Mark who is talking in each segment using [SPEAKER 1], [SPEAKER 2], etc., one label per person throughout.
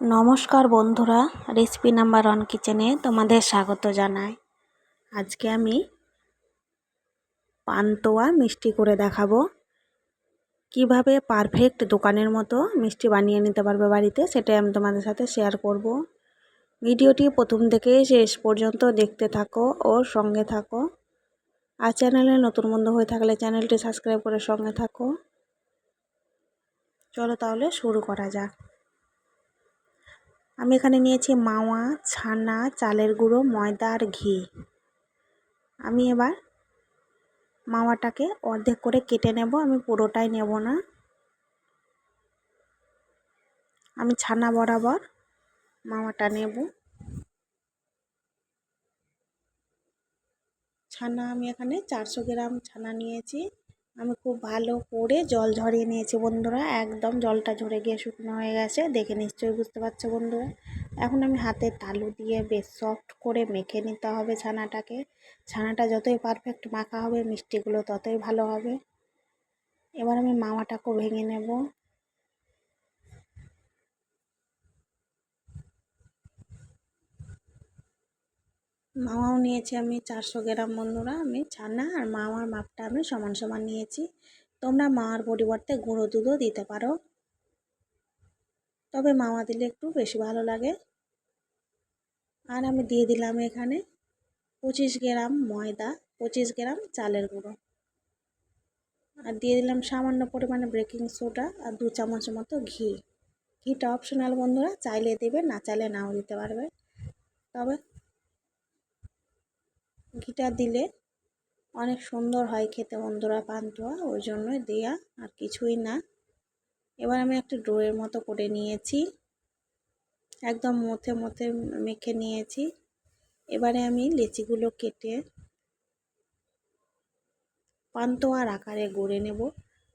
[SPEAKER 1] নমস্কার বন্ধুরা, recipe number one কিচেনে তোমাদের স্বাগত জানাই। আজকে আমি পান্তোয়া মিষ্টি করে দেখাবো। কীভাবে পারফেক্ট দোকানের মতো মিষ্টি বানিয়ে নিতে পারবে বাড়িতে, সেটাই আমি তোমাদের সাথে শেয়ার করব। ভিডিওটি প্রথম থেকে শেষ পর্যন্ত দেখতে থাকো ও সঙ্গে থাকো। আর চ্যানেলে নতুন বন্ধু হয়ে থাকলে চ্যানেলটি সাবস্ক্রাইব করে সঙ্গে থাকো। চলো তাহলে শুরু করা যাক। আমি এখানে নিয়েছি মাওয়া, ছানা, চালের গুঁড়ো, ময়দা আর ঘি। আমি এবার মাওয়াটাকে অর্ধেক করে কেটে নেব, আমি পুরোটাই নেব না। আমি ছানা বরাবর মাওয়াটা নেব। ছানা আমি এখানে চারশো গ্রাম ছানা নিয়েছি। আমি খুব ভালো করে জল ঝরিয়ে নিয়েছি বন্ধুরা, একদম জলটা ঝরে গিয়ে শুকনো হয়ে গেছে, দেখে নিশ্চয়ই বুঝতে পারছ বন্ধুরা। এখন আমি হাতে তালু দিয়ে বেশ সফট করে মেখে নিতে হবে ছানাটাকে। ছানাটা যতই পারফেক্ট মাখা হবে, মিষ্টিগুলো ততই ভালো হবে। এবার আমি মাওয়াটাকেও ভেঙে নেব। মাওয়াও নিয়েছি আমি চারশো গ্রাম বন্ধুরা, আমি ছানা আর মাওয়ার মাপটা আমি সমান সমান নিয়েছি। তোমরা মাওয়ার পরিবর্তে গুঁড়ো দুধও দিতে পারো। তবে মামা দিলে একটু বেশি ভালো লাগে। আর আমি দিয়ে দিলাম এখানে পঁচিশ গ্রাম ময়দা, পঁচিশ গ্রাম চালের গুঁড়ো। আর দিয়ে দিলাম সামান্য পরিমাণে বেকিং সোডা আর দু চামচ মতো ঘি। ঘিটা অপশনাল বন্ধুরা, চাইলে দেবে, না চাইলে নাও দিতে পারবে। তবে ঘিটা দিলে অনেক সুন্দর হয় খেতে বন্ধুরা পান্তুয়া, ওই জন্যই দেয়া আর কিছুই না। এবার আমি একটা ডোয়ের মতো করে নিয়েছি। একদম মথে মথে মেখে নিয়েছি। এবারে আমি লেচিগুলো কেটে পান্তোয়ার আকারে গড়ে নেব।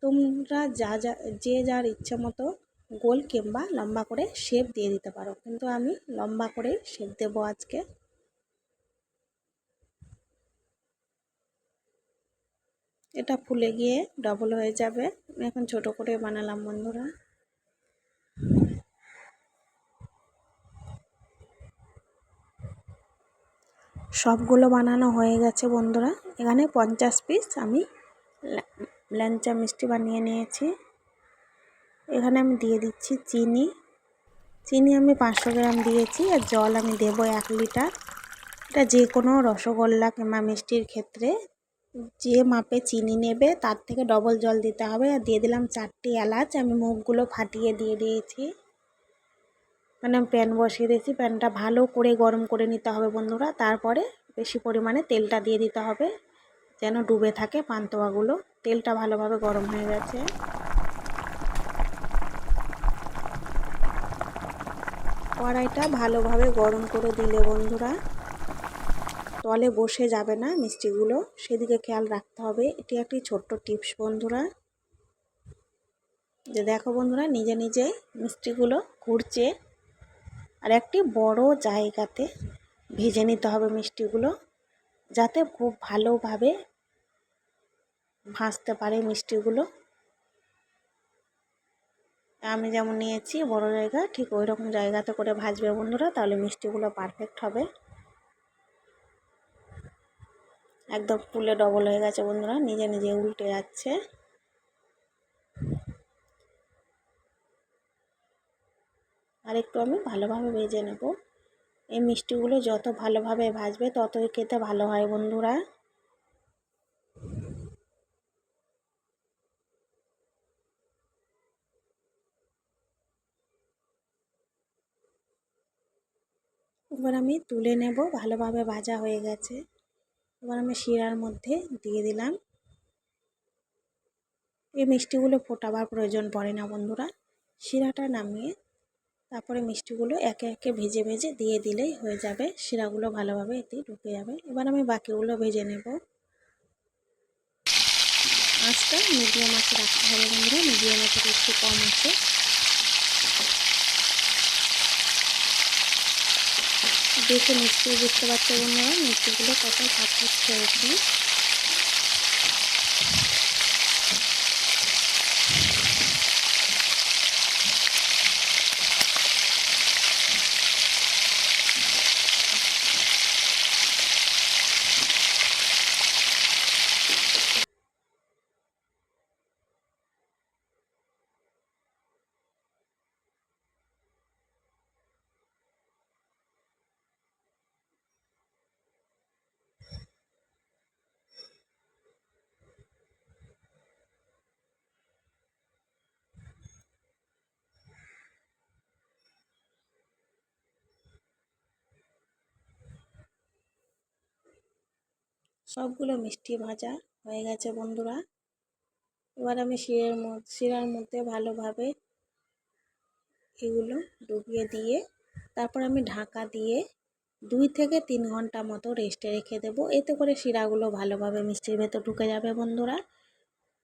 [SPEAKER 1] তোমরা যা যা, যে যার ইচ্ছা মতো গোল কিংবা লম্বা করে শেপ দিয়ে দিতে পারো। কিন্তু আমি লম্বা করে শেপ দেবো আজকে। এটা ফুলে গিয়ে ডবল হয়ে যাবে। এখন ছোট করে বানালাম বন্ধুরা। সবগুলো বানানো হয়ে গেছে বন্ধুরা। এখানে পঞ্চাশ পিস আমি ল্যাংচা মিষ্টি বানিয়ে নিয়েছি। এখানে আমি দিয়ে দিচ্ছি চিনি। চিনি আমি পাঁচশো গ্রাম দিয়েছি আর জল আমি দেবো এক লিটার। এটা যে কোনো রসগোল্লা কিংবা মিষ্টির ক্ষেত্রে যে মাপে চিনি নেবে, তার থেকে ডবল জল দিতে হবে। আর দিয়ে দিলাম চারটি এলাচ। আমি মুখগুলো ফাটিয়ে দিয়ে দিয়েছি। মানে প্যান বসিয়ে দিয়েছি। প্যানটা ভালো করে গরম করে নিতে হবে বন্ধুরা। তারপরে বেশি পরিমাণে তেলটা দিয়ে দিতে হবে, যেন ডুবে থাকে পান্তোয়াগুলো। তেলটা ভালোভাবে গরম হয়ে গেছে। কড়াইটা ভালোভাবে গরম করে দিলে বন্ধুরা তলে বসে যাবে না মিষ্টিগুলো। সেদিকে খেয়াল রাখতে হবে। এটি একটি ছোট্ট টিপস, বন্ধুরা। যে দেখো বন্ধুরা, নিজে নিজে মিষ্টিগুলো ঘুরছে আর একটি বড় জায়গাতে ভেজে নিতে হবে মিষ্টিগুলো, যাতে খুব ভালোভাবে ভাজতে পারে মিষ্টিগুলো। আমি যেমন নিয়েছি, বড় জায়গা, ঠিক ওই রকম জায়গাতে করে ভাজবে বন্ধুরা, তাহলে মিষ্টিগুলো পারফেক্ট হবে। একদম ফুলে ডবল হয়ে গেছে বন্ধুরা, নিজে নিজে উল্টে যাচ্ছে। আর একটু আমি ভালোভাবে ভেজে নেব। এই মিষ্টিগুলো যত ভালোভাবে ভাজবে ততই খেতে ভালো হয় বন্ধুরা। এবার আমি তুলে নেব, ভালোভাবে ভাজা হয়ে গেছে। এবার আমি শিরার মধ্যে দিয়ে দিলাম। এই মিষ্টিগুলো ফোটাবার প্রয়োজন পড়ে না বন্ধুরা। শিরাটা নামিয়ে তারপরে মিষ্টিগুলো একে একে ভেজে ভেজে দিয়ে দিলেই হয়ে যাবে। শিরাগুলো ভালোভাবে এতে ঢুকে যাবে। এবার আমি বাকিগুলো ভেজে নেব। আঁচটা মিডিয়াম আঁচে রাখতে হবে বন্ধুরা। মিডিয়াম আঁচে একটু কম আছে। দেখে নিশ্চয়ই বুঝতে পারছ বন্ধুরা মিষ্টিগুলো কত পারফেক্ট হয়েছে সবগুলো মিষ্টি ভাজা হয়ে গেছে বন্ধুরা। এবার আমি শিরের মধ্যে শিরার মধ্যে ভালোভাবে এগুলো ডুবিয়ে দিয়ে, তারপর আমি ঢাকা দিয়ে দুই থেকে তিন ঘণ্টা মতো রেস্টে রেখে দেবো। এতে করে শিরাগুলো ভালোভাবে মিষ্টির ভেতর ঢুকে যাবে বন্ধুরা।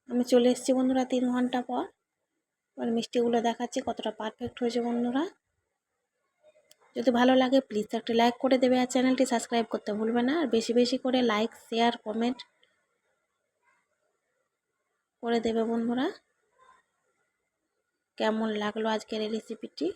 [SPEAKER 1] আমি চলে এসেছি বন্ধুরা তিন ঘণ্টা পর। এবার মিষ্টিগুলো দেখাচ্ছি কতটা পারফেক্ট হয়েছে বন্ধুরা। যদি ভালো লাগে প্লিজ একটা লাইক করে দেবে আর চ্যানেলটি সাবস্ক্রাইব করতে ভুলবে না। আর বেশি বেশি করে লাইক শেয়ার কমেন্ট করে দেবে বন্ধুরা। কেমন লাগল আজকের এই রেসিপিটি